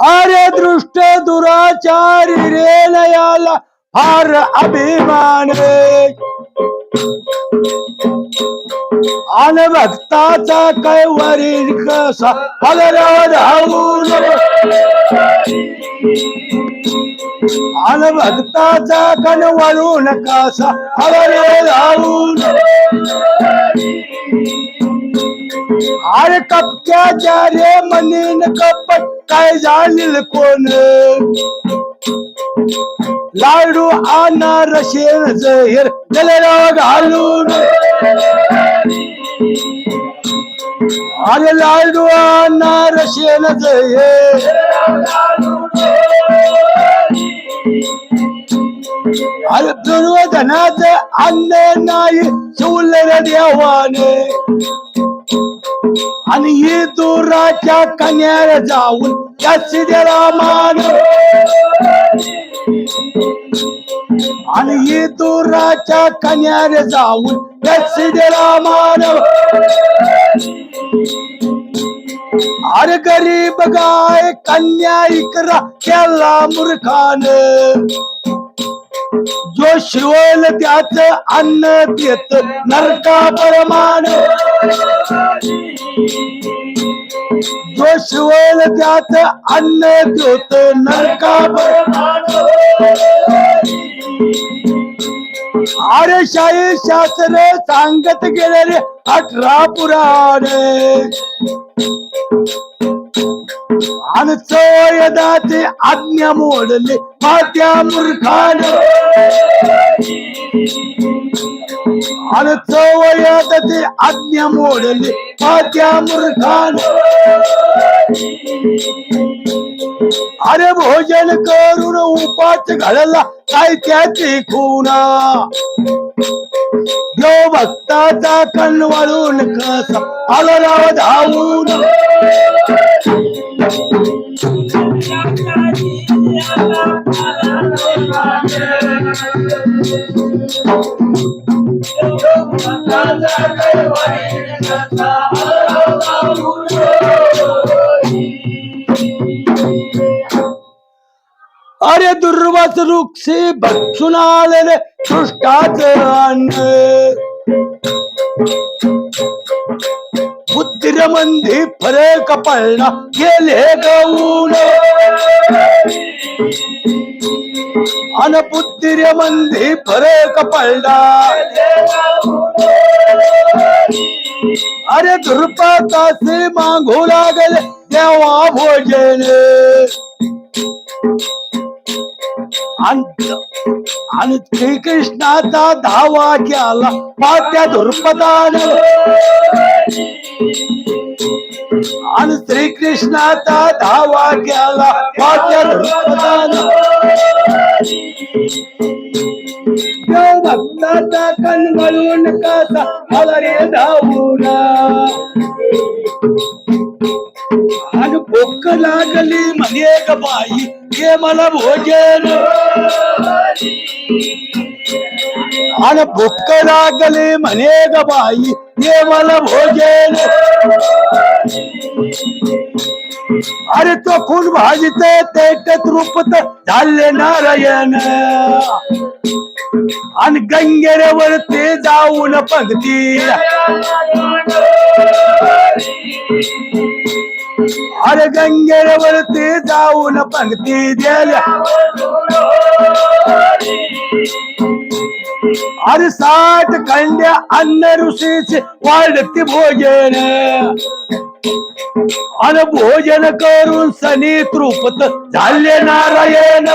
अरे दृष्ट दुराचारी रे नयाला फार अभिमान रे. भक्ताचा कैवरी कसा हलराव धावून अन भक्ताचा कसा हलराव धावून अरे कपक्याच्या रे मनीन कपट kai jani likone laru ana rashin zahir dalero ga haluru are laru ana rashin zahir al durwa dana de anne nayi shulle da आणि ही दुराच्या कन्याला जाऊन त्या सिद्धेला मान आणि ही दुराच्या कन्याला जाऊन त्या सिद्धेला मान अरे गरीब गाय कन्या इकरा केला मूर्खान. जो शिवल त्याच अन्न देत नरका परमान जो शिवल त्याच अन्न देत नरका परमान अरे शाही शास्त्र सांगत गेले रे अठरा पुराणे. आणि चोयदाचे आज्ञा मोडले मात्या मूर्खान. आणि ते आज्ञा मोडले मात्या मूर्खान. अरे भोजन करून उपाच घडला काय त्याची खुना. देव भक्ताचा कण वळून कसा आला धावून. अरे दुर्वास वृक्षी भक्षून आलेले सृष्टाच अन्न बुद्धिर मंदी फरक गेले गऊन अन बुद्धिर मंदी फरे पडला अरे दुर्पताचे मागू लागले देवा भोजन. आणि श्रीकृष्णाचा धावा केला. पात्या धुर्पदान. आणि श्रीकृष्णाचा धावा केला. पात्या धुर्पदान. देव भक्ताचा कणवळून कसा मला रे धावूना आणि भूक लागली म्हणे ग बाई ये मला भोजन. आणि भूक लागली म्हणे ग बाई ये मला भोजन. अरे तो खून भाजित तेटत रूपत झाले नारायण. आणि गंगेवर ते जाऊन पंक्ती अरे गंगेवरती जाऊन पंक्ती दिल्या अरे साठ खंड्या अन्न ऋषीचे वाढती भोजन. अन भोजन करून सनी तृपत झाले नारायण.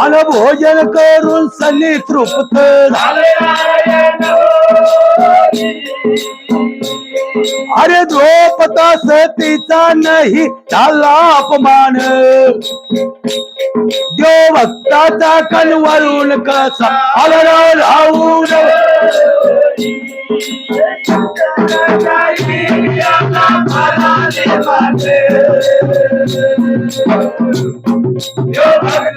अन भोजन करून सनी तृपत झाले अरे झोपता सतीचा नाही झाला अपमान. देव भक्ताचा कणवळून कसा आला राहून देव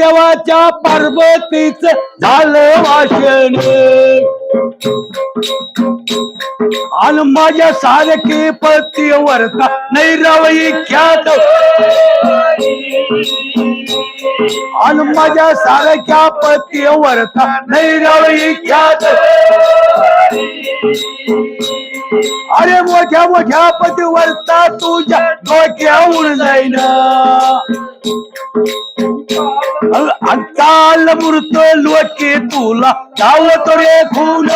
महादेवाच्या पार्वतीच झालं वाशन आणि माझ्या सारखे पती वरता नाही रवई ख्यात. आणि माझ्या सारख्या पती वरता नाही रवई ख्यात. अरे मोठ्या मोठ्या पतीवरता तुझ्या डोक्यावर जाईन. काल मृत लोके तुला धावत रे खून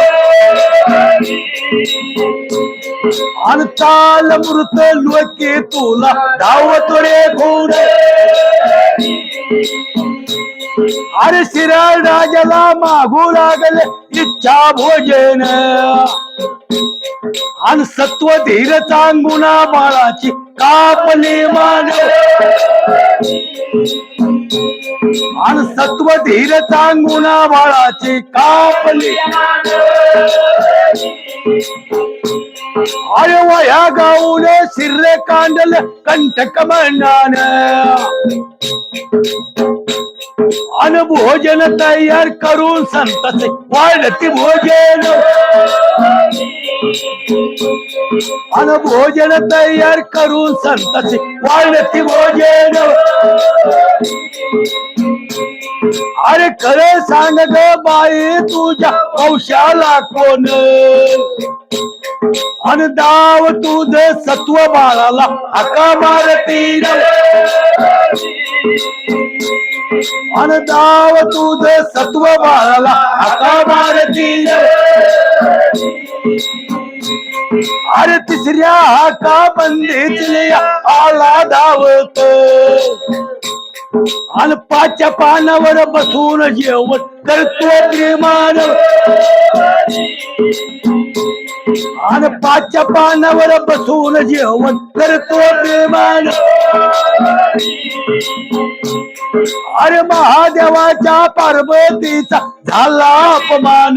आणि काल मृत लोके तुला धावत रे खून अरे शिराळ राजाला मागू लागले इच्छा भोजन. आणि सत्व धीर चांगुना बाळाची कापली मान आणि सत्व धीर चांगुना बाळाची कापली अरे वया गाऊन शिर्रे कांडल कंठक म्हणणार अन भोजन तयार करून संतसे वाढती भोजन अन भोजन तयार करून संतसे वाढती भोजन अरे खरं सांग ग बाई तुझ्या औषाला कोण? अन दाव तुझ सत्व बाळाला हका मारती अन दाव तुझ सत्व बाळाला हका मारती अरे तिसऱ्या हाका बंदीतल्या आला धावत. अल्पाच्या पानावर बसून जेवण करतो प्रेमान अल्पाच्या पानावर बसून जेवण करतो प्रेमान अरे महादेवाच्या पार्वतीचा झाला अपमान.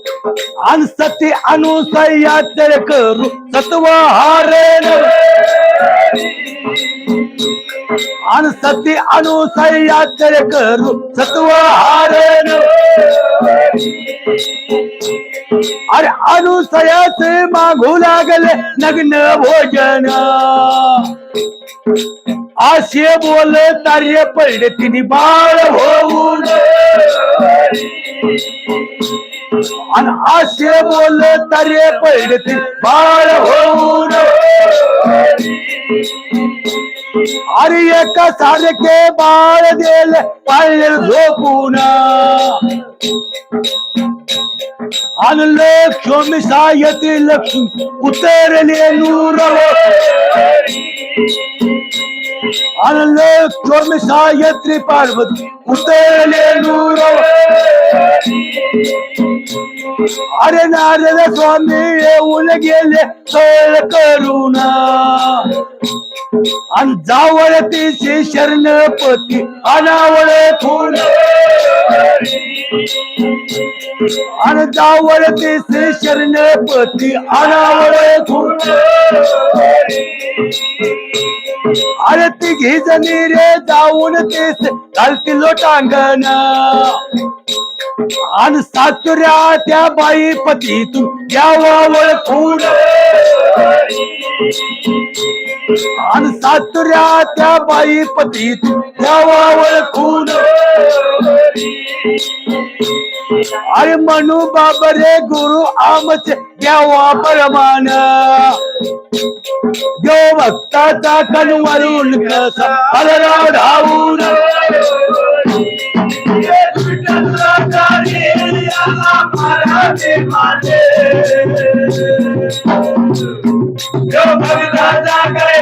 अनसती सती अनुसया तर करू सत्व हारेन आणि सती अनुसया तर करू सत्व हारेन अरे अनुसयाच मागू लागले नग्न भोजन। आशे बोल तार्य पडले तिने बाळ होऊन। आणि असे बोल तरे पडले बाळ होऊन अरे एका सारखे बाळ देल पाळले झोपून. आणि लक्ष्मी सायती लक्ष्मी उतरले नूर आणि लक्ष्मी सायत्री पार्वती उतरले नूरव अरे नारद स्वामी येऊन गेले कळ करुणा. आणि जावळ तिचे शरणपती अनावळ फुल आणि जावळ तिचे शरणपती अनावळ फुल अरे तिघी जणी रे जाऊन तेस घालतील लोटांगण. आणि सातुऱ्या त्या बाई पतीतून यावा ओळखून. आणि सातुऱ्या त्या बाई पतीतून यावा ओळखून. अरे म्हणू बाबरे गुरु आमचे द्यावा परमान. देव भक्ताचा कणवरून कसा हरराव धावून भगदाचा काय